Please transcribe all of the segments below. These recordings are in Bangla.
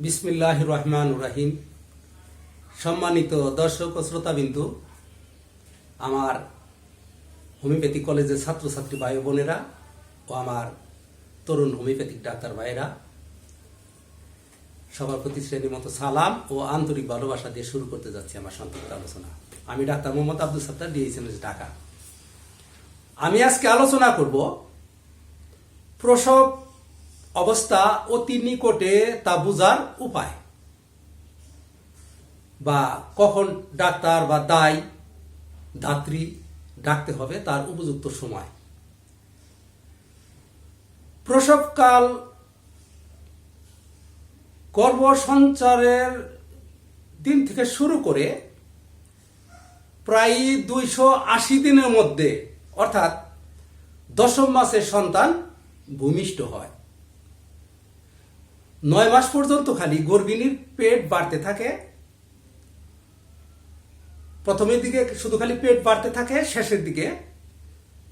বিসমিল্লাহ রহমান রাহিম। সম্মানিত দর্শক ও শ্রোতাবিন্দু, আমার হোমিওপ্যাথিক কলেজের ছাত্রছাত্রী ভাই বোনেরা ও আমার তরুণ হোমিওপ্যাথিক ডাক্তার ভাইয়েরা, সবার প্রতি শ্রেণির মতো সালাম ও আন্তরিক ভালোবাসা দিয়ে শুরু করতে যাচ্ছি আমার সংক্ষিপ্ত আলোচনা। আমি ডাক্তার মোহাম্মদ আব্দুল সত্তার, ডিএইচএমএস ঢাকা। আমি আজকে আলোচনা করব প্রসব অবস্থা অতি নিকটে তা বোঝার উপায়। বা কখন ডাক্তার বা দায় ধাত্রী ডাকতে হবে তার উপযুক্ত সময়। প্রসবকাল গর্ভ সঞ্চারের দিন থেকে শুরু করে প্রায় দুইশো আশি দিনের মধ্যে, অর্থাৎ দশম মাসের সন্তান ভূমিষ্ঠ হয়। নয় মাস পর্যন্ত খালি গর্ভিণীর পেট বাড়তে থাকে। প্রথমের দিকে শুধু খালি পেট বাড়তে থাকে, শেষের দিকে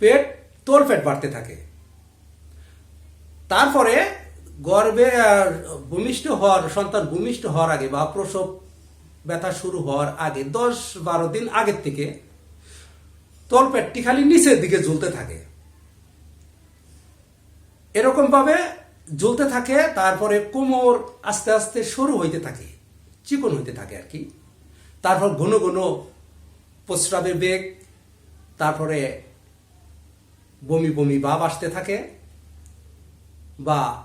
পেট, তোর পেট বাড়তে থাকে। তারপরে গর্ভে ভূমিষ্ঠ হওয়ার, সন্তান ভূমিষ্ঠ হওয়ার আগে বা প্রসব ব্যথা শুরু হওয়ার আগে, দশ বারো দিন আগের থেকে তলপেটটি খালি নিচের দিকে ঝুলতে থাকে। এরকম ভাবে ঝুলতে থাকে, তারপরে কোমর আস্তে আস্তে সরু হইতে থাকে, চিকন হইতে থাকে আর কি। তারপর ঘন ঘন প্রস্রাবের বেগ, তারপরে বমি বমি ভাব আসতে থাকে বা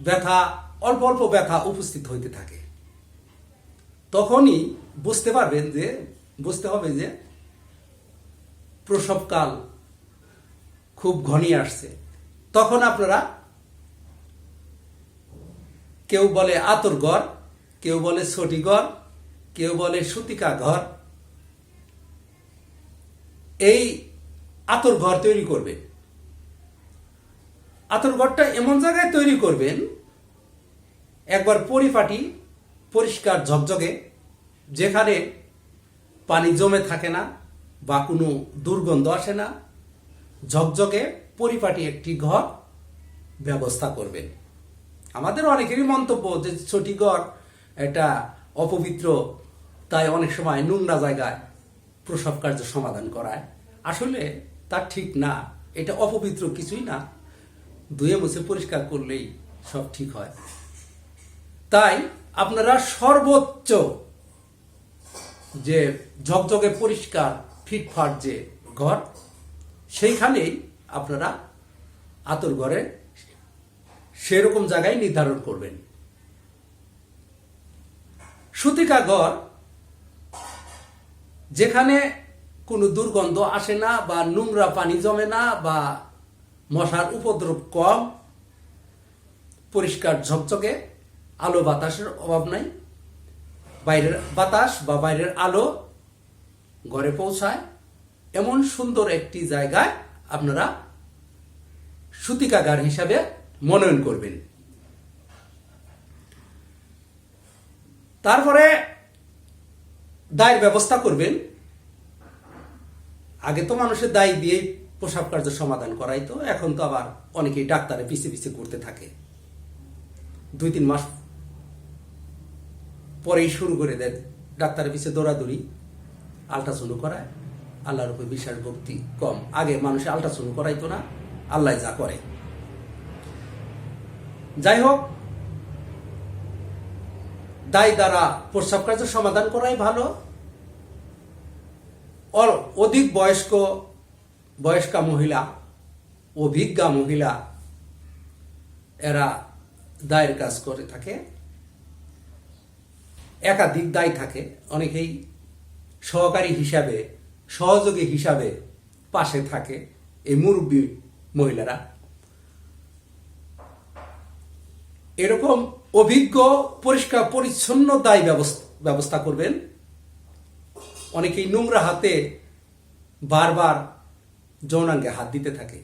ব্যথা, অল্প অল্প ব্যথা উপস্থিত হইতে থাকে। তখনই বুঝতে পারবেন যে, বুঝতে হবে যে প্রসবকাল খুব ঘনিয়ে আসছে। তখন আপনারা কেউ বলে আতর ঘর, কেউ বলে ছটি ঘর, কেউ বলে সুতিকা ঘর। এই আতর ঘর তৈরি করবেন আতর ঘরটা এমন জায়গায় তৈরি করবেন, একবার পরিপাটি পরিষ্কার ঝকঝকে, যেখানে পানি জমে থাকে না বা কোনো দুর্গন্ধ আসে না, ঝকঝকে পরিপাটি একটি ঘর ব্যবস্থা করবেন। আমাদের অনেকেরই মন্তব্য যে ছোটি ঘর এটা অপবিত্র, তাই অনেক সময় নোংরা জায়গায় প্রসব কার্য সমাধান করায়। আসলে তা ঠিক না। এটা অপবিত্র কিছুই না। ধুয়ে মুছে পরিষ্কার করলেই সব ঠিক হয়। তাই আপনারা সর্বোচ্চ যে ঝকঝকে পরিষ্কার, ফিটফাট যে ঘর, সেইখানেই আপনারা আতর ঘরে সেরকম জায়গায় নির্ধারণ করবেন। সুতিকা ঘর যেখানে কোনো দুর্গন্ধ আসে না বা নোংরা পানি জমে না বা মশার উপদ্রব কম, পরিষ্কার ঝকঝকে, আলো বাতাসের অভাব নাই, বাইরের বাতাস বা বাইরের আলো ঘরে পৌঁছায়, এমন সুন্দর একটি জায়গায় আপনারা সুতিকাগার হিসাবে মনোনয়ন করবেন। তারপরে দায়ের ব্যবস্থা করবেন। আগে তো মানুষের দায় দিয়েই প্রসাব কার্য সমাধান করাই তো, এখন তো আবার অনেকেই ডাক্তারে পিছে পিছে করতে থাকে। দুই তিন মাস পরেই শুরু করে দেয় ডাক্তারের পিছে দৌড়াদৌড়ি, আলট্রাসাউন্ড করায়। আল্লাহর উপর বিশ্বাস ভক্তি কম। আগে মানুষে আলট্রাসাউন্ড করাইতো না, আল্লাহ যা করে। যাই হোক দায় দ্বারা প্রস্রাব কার্য সমাধান করাই ভালো। অধিক বয়স্ক, বয়স্কা মহিলা, অভিজ্ঞা মহিলা, এরা দায়ের কাজ করে থাকে। একাধিক দায় থাকে, অনেকেই সহকারী হিসাবে, সহযোগী হিসাবে পাশে থাকে। এই মুরব্বী মহিলারা এরকম অভিজ্ঞ, পরিষ্কার, পরিচ্ছন্ন দায় ব্যবস্থা ব্যবস্থা করবেন। অনেকেই নোংরা হাতে বারবার যৌনাঙ্গে হাত দিতে থাকে।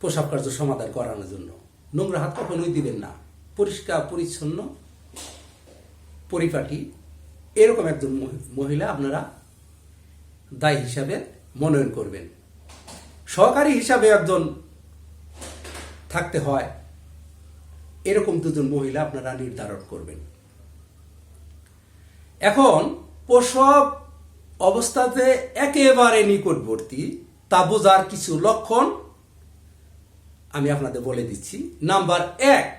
পোশাক কার্য সমাধান করানোর জন্য। নোংরা হাত কখনোই দিবেন না। পরিষ্কার, পরিচ্ছন্ন পরিপাটি। এরকম একজন মহি- মহিলা আপনারা দায়ী হিসাবে মনোনয়ন করবেন। সহকারী হিসাবে একজন থাকতে হয়। এরকম দুজন মহিলা আপনারা নির্ধারণ করবেন। এখন প্রসব অবস্থাতে একেবারে নিকটবর্তী, তা বোঝার কিছু লক্ষণ আমি আপনাদের বলে দিচ্ছি। নাম্বার এক,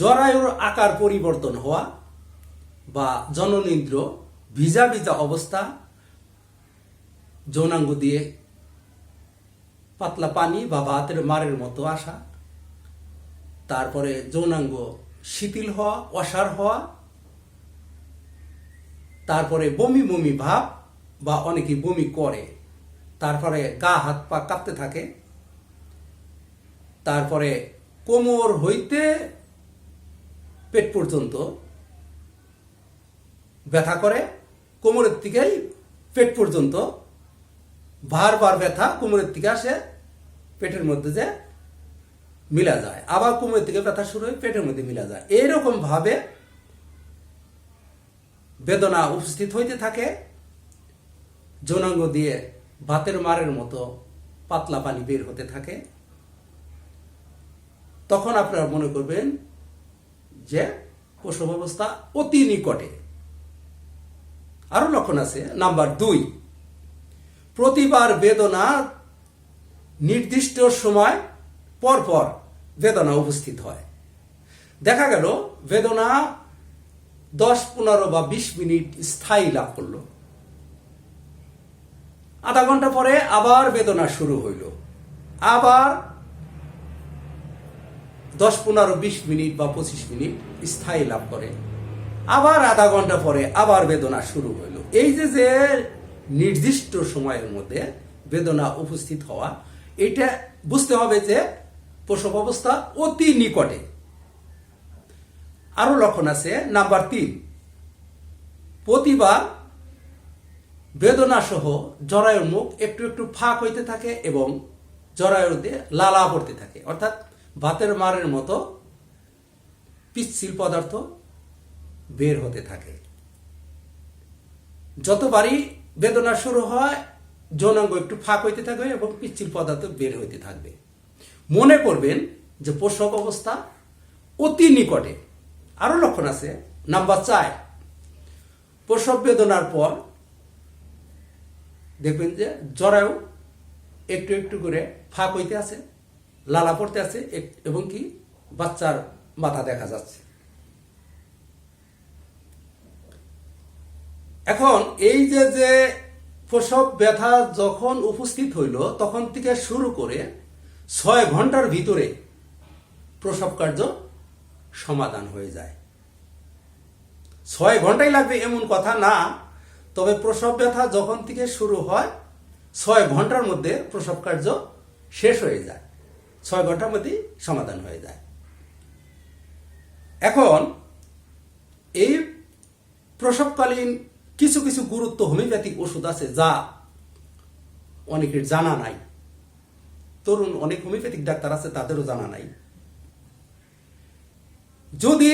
জরায়ুর আকার পরিবর্তন হওয়া বা জননেন্দ্র ভিজা ভিজা অবস্থা, যৌনাঙ্গ দিয়ে পাতলা পানি বা ভাতের মারের মতো আসা তারপরে যৌনাঙ্গ, শিথিল হওয়া, অসার হওয়া, তারপরে বমি বমি ভাব বা অনেকে বমি করে, তারপরে গা হাত পা কাঁপতে থাকে, তারপরে কোমর হইতে পেট পর্যন্ত ব্যথা করে, কোমরের থেকেই পেট পর্যন্ত, বারবার ব্যথা কোমরের থেকে আসে, পেটের মধ্যে যে মিলা যায়। আবার কোমরের থেকে ব্যথা শুরু হয় পেটের মধ্যে মিলা যায়। এইরকম ভাবে বেদনা উপস্থিত হইতে থাকে, যৌনাঙ্গ দিয়ে ভাতের মারের মতো পাতলা পানি বের হতে থাকে। তখন আপনারা মনে করবেন যে প্রসব অবস্থা অতি নিকটে। আরও লক্ষণ আছে। নাম্বার দুই, প্রতিবার বেদনা নির্দিষ্ট সময় পর পর বেদনা উপস্থিত হয়। দেখা গেল, বেদনা দশ, পনেরো বা বিশ মিনিট স্থায়ী লাভ করল। আধা ঘণ্টা পরে আবার বেদনা শুরু হইল। আবার দশ, পনেরো, বিশ মিনিট বা পঁচিশ মিনিট স্থায়ী লাভ করে। আবার আধা ঘণ্টা পরে আবার বেদনা শুরু হইল। এই যে যে নির্দিষ্ট সময়ের মধ্যে বেদনা উপস্থিত হওয়া, এটা বুঝতে হবে যে প্রসব অবস্থা অতি নিকটে। আরও লক্ষণ আছে, নাম্বার তিন, প্রতিবার বেদনা সহ জরায়ুর মুখ একটু একটু ফাঁক হইতে থাকে এবং জরায়ুতে লালা পড়তে থাকে। অর্থাৎ ভাতের মারের মতো পিচ্ছিল পদার্থ বের হতে থাকে। যতবারই বেদনা শুরু হয়, যৌনাঙ্গ একটু ফাঁক হইতে থাকবে এবং পিচ্ছিল পদার্থ বের হইতে থাকবে। মনে করবেন যে প্রসব অবস্থা অতি নিকটে। আরও লক্ষণ আছে। নাম্বার চার, প্রসব বেদনার পর দেখবেন যে জরায়ু একটু একটু করে ফাঁক হইতে আছে, লালা পড়তে আছে এবং কি বাচ্চার মাথা দেখা যাচ্ছে। এখন এই যে যে প্রসব ব্যথা যখন উপস্থিত হইল, তখন থেকে শুরু করে ছয় ঘণ্টার ভিতরে প্রসব কার্য সমাধান হয়ে যায়। ছয় ঘন্টাই লাগবে এমন কথা না, তবে প্রসব ব্যথা যখন থেকে শুরু হয়, ছয় ঘণ্টার মধ্যে প্রসব কার্য শেষ হয়ে যায়। ছয় ঘণ্টার মধ্যেই সমাধান হয়ে যায়। এখন এই প্রসবকালীন কিছু কিছু গুরুত্ব হোমিওপ্যাথিক ওষুধ আছে যা অনেকের জানা নাই। তরুণ অনেক হোমিওপ্যাথিক ডাক্তার আছে, তাদেরও জানা নাই। যদি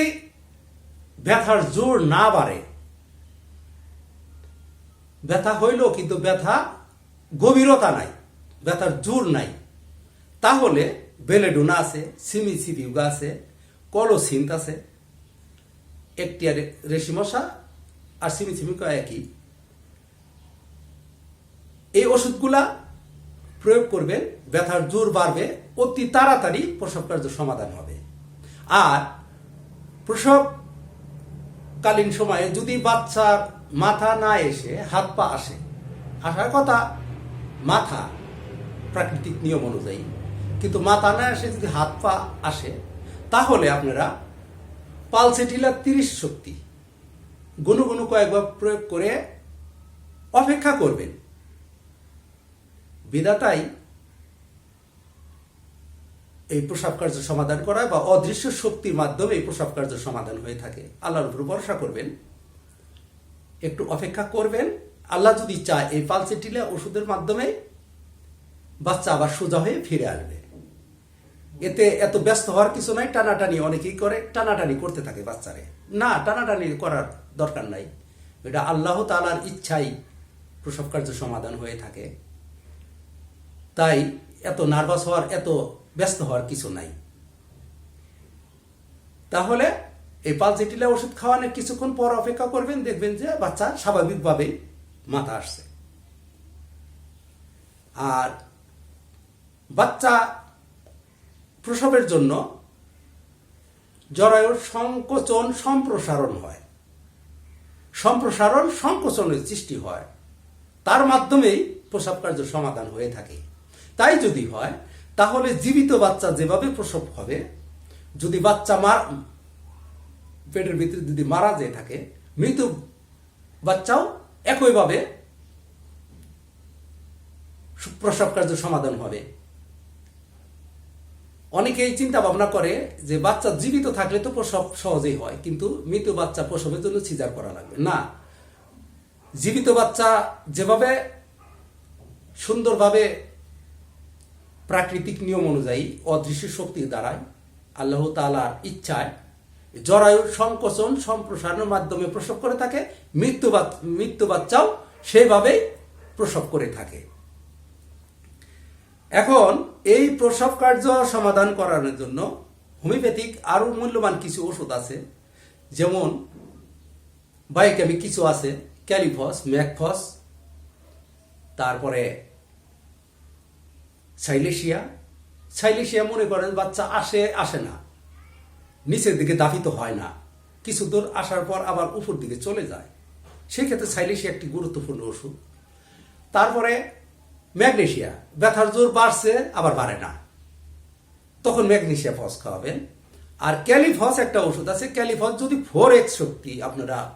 ব্যথার জোর না বাড়ে, ব্যথা হইল কিন্তু ব্যথা গভীরতা নাই, ব্যথার জোর নাই। তাহলে বেলেডোনা আছে সিমি সিপিউগা আছে, কলোসিন্ত আছে একটি আর রেশিমশা আর সিমি সিমিকা একই। এই ওষুধগুলা প্রয়োগ করবেন ব্যথার জোর বাড়বে, অতি তাড়াতাড়ি প্রসব কার্য সমাধান হবে। আর প্রসবকালীন সময়ে যদি বাচ্চার মাথা না এসে, হাত পা আসে, আসার কথা, মাথা প্রাকৃতিক নিয়ম অনুযায়ী। কিন্তু মাথা না এসে যদি হাত পা আসে, তাহলে আপনারা পালসেটিলা তিরিশ শক্তি গুনু গুনু কয়েকবার প্রয়োগ করে অপেক্ষা করবেন। বিধাতাই এই প্রসাব কার্য সমাধান করা বা অদৃশ্য শক্তির মাধ্যমে এই প্রসাব কার্য সমাধান হয়ে থাকে। আল্লাহর উপর ভরসা করবেন, একটু অপেক্ষা করবেন। আল্লাহ যদি চায় এই পালসেটিলা ওষুধের মাধ্যমে বাচ্চা আবার সোজা হয়ে ফিরে আসবে। এতে এত ব্যস্ত হওয়ার কিছু নাই, টানাটানি অনেকেই করে, টানাটানি করতে থাকে বাচ্চারে। না, টানাটানি করার দরকার নাই। এটা আল্লাহ তালার ইচ্ছাই প্রসব কার্য সমাধান হয়ে থাকে। তাই এত নার্ভাস হওয়ার, এত ব্যস্ত হওয়ার কিছু নাই। তাহলে এই পালজেটিলা ওষুধ খাওয়ানোর কিছুক্ষণ পর অপেক্ষা করবেন, দেখবেন যে বাচ্চা স্বাভাবিকভাবে মাথা আসছে। আর বাচ্চা প্রসবের জন্য জরায়ুর সংকোচন সম্প্রসারণ হয়। সম্প্রসারণ, সংকোচনের সৃষ্টি হয়। তার মাধ্যমেই প্রসব কার্য সমাধান হয়ে থাকে। তাই যদি হয়, তাহলে জীবিত বাচ্চা যেভাবে প্রসব হবে, যদি বাচ্চা মার, পেটের ভিতরে যদি মারা যেয়ে থাকে, মৃত বাচ্চাও একইভাবে প্রসব কার্য সমাধান হবে। অনেকেই চিন্তা ভাবনা করে যে বাচ্চা জীবিত থাকলে তো প্রসব সহজেই হয়, কিন্তু মৃত বাচ্চা প্রসবের জন্য সিজার করা লাগবে। না। জীবিত বাচ্চা যেভাবে সুন্দরভাবে প্রাকৃতিক নিয়ম অনুযায়ী অদৃশ্য শক্তির দ্বারায় আল্লাহ তালার ইচ্ছায় জরায়ুর সংকোচন সম্প্রসারণের মাধ্যমে প্রসব করে থাকে, মৃত্যু মৃত্যু বাচ্চাও সেভাবেই প্রসব করে থাকে। এখন এই প্রসব কার্য সমাধান করানোর জন্য হোমিওপ্যাথিক আরও মূল্যবান কিছু ওষুধ আছে, যেমন বায়োকেমিক কিছু আছে, ক্যালিফস, ম্যাকফস, তারপরে সাইলেশিয়া সাইলেশিয়া মনে করেন বাচ্চা আসে আসে না। নিচের দিকে দাফিত হয় না। কিছু দূর আসার পর আবার উপর দিকে চলে যায়। সেক্ষেত্রে সাইলেশিয়া একটি গুরুত্বপূর্ণ ওষুধ। তারপরে ম্যাগনেশিয়া, ব্যথার জোর বাড়ছে, আবার বাড়ে না। তখন ম্যাগনেশিয়া ফস খাওয়াবেন। আর ক্যালিফস একটা ওষুধ আছে। ক্যালিফস যদি ফোর এক্স শক্তি আপনারা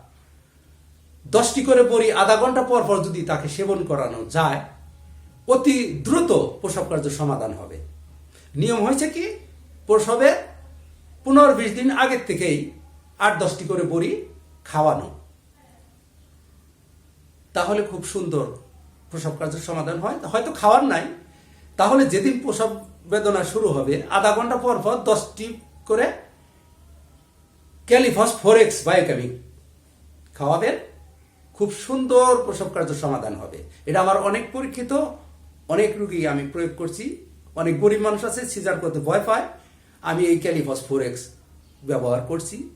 দশটি করে বড়ি আধা ঘণ্টা পর পর যদি তাকে সেবন করানো যায় অতি দ্রুত প্রসব কার্য সমাধান হবে। নিয়ম হয়েছে কি, প্রসবে পনেরো বিশ দিন আগের থেকেই আট দশটি করে বড়ি খাওয়ানো। তাহলে খুব সুন্দর প্রসব কার্যের সমাধান হয়। হয়তো খাওয়ার নাই। তাহলে যেদিন প্রসব বেদনা শুরু হবে, আধা ঘণ্টা পর পর দশটি করে ক্যালিফস ফোরেক্স বায়োকেমিক খাওয়াবেন। খুব সুন্দর প্রসব কার্য সমাধান হবে। এটা আমার অনেক পরীক্ষিত অনেক রুগী আমি প্রয়োগ করছি। অনেক গরিব মানুষ আছে, সিজার করতে ভয় পায়। আমি এই ক্যালিফস ফোর এক্স ব্যবহার করছি।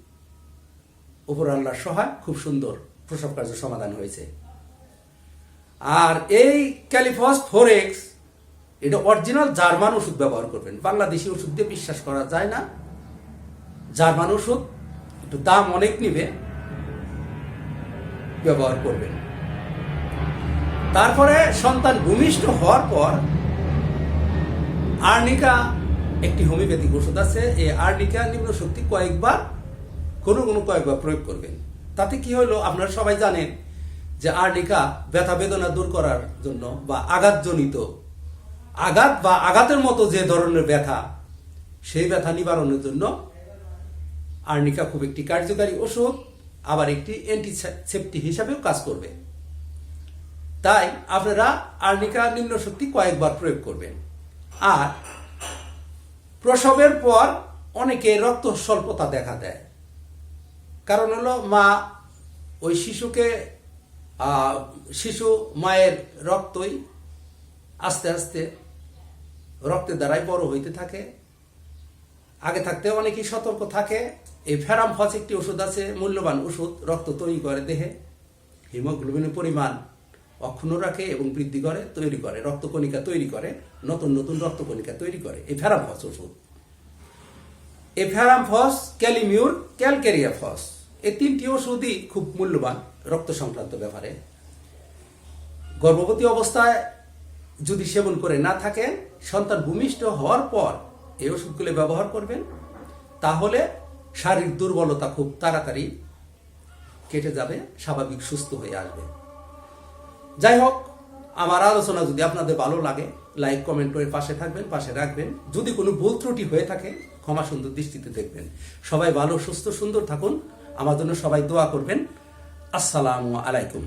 উপর আল্লাহর সহায়, খুব সুন্দর প্রসব কার্য সমাধান হয়েছে। আর এই ক্যালিফস ফোর এক্স এটা অরিজিনাল জার্মান ওষুধ ব্যবহার করবেন। বাংলাদেশি ওষুধ দিয়ে বিশ্বাস করা যায় না। জার্মান ওষুধ, একটু দাম অনেক নিবে, ব্যবহার করবেন। তারপরে সন্তান ভূমিষ্ঠ হওয়ার পর আর্নিকা একটি হোমিওপ্যাথিক ওষুধ আছে। এই আর্নিকা নিম্ন শক্তি কয়েকবার, কোনো কোনো কয়েকবার প্রয়োগ করবেন। তাতে কি হলো? আপনারা সবাই জানেন যে আর্নিকা ব্যথা বেদনা দূর করার জন্য বা আঘাতজনিত। আঘাত বা আঘাতের মতো যে ধরনের ব্যথা, সেই ব্যথা নিবারণের জন্য আর্নিকা খুব একটি কার্যকারী ওষুধ, আবার একটি অ্যান্টিসেপ্টিক হিসাবেও কাজ করবে। তাই আপনারা আর্নিকা নিম্ন শক্তি কয়েকবার প্রয়োগ করবেন। আর প্রসবের পর অনেকে রক্ত স্বল্পতা দেখা দেয়। কারণ হলো মা ওই শিশুকে শিশু মায়ের রক্তই আস্তে আস্তে রক্তের দ্বারাই বড় হইতে থাকে। আগে থাকতে অনেকেই সতর্ক থাকে। এই ফেরাম ফস একটি ওষুধ আছে, মূল্যবান ওষুধ রক্ত তৈরি করে দেহে। হিমোগ্লোবিনের পরিমাণ অক্ষুণ্ণ রাখে এবং বৃদ্ধি করে, তৈরি করে, রক্তকণিকা তৈরি করে, নতুন নতুন রক্তকণিকা তৈরি করে। এই ফেরাম ফস ওষুধ। এই ফেরাম ফস, ক্যালিমিউর, ক্যালকেরিয়া ফস। এই তিনটি ওষুধই খুব মূল্যবান রক্ত সংক্রান্ত ব্যাপারে। গর্ভবতী অবস্থায় যদি সেবন করে না থাকেন, সন্তান ভূমিষ্ঠ হওয়ার পর এই ওষুধগুলো ব্যবহার করবেন। তাহলে শারীরিক দুর্বলতা খুব তাড়াতাড়ি কেটে যাবে, স্বাভাবিক সুস্থ হয়ে আসবে। যাই হোক আমার আলোচনা যদি আপনাদের ভালো লাগে লাইক কমেন্ট করে পাশে থাকবেন, পাশে রাখবেন। যদি কোনো ভুল ত্রুটি হয়ে থাকে, ক্ষমা সুন্দর দৃষ্টিতে দেখবেন। সবাই ভালো, সুস্থ, সুন্দর থাকুন। আমার জন্য সবাই দোয়া করবেন। আসসালামু আলাইকুম।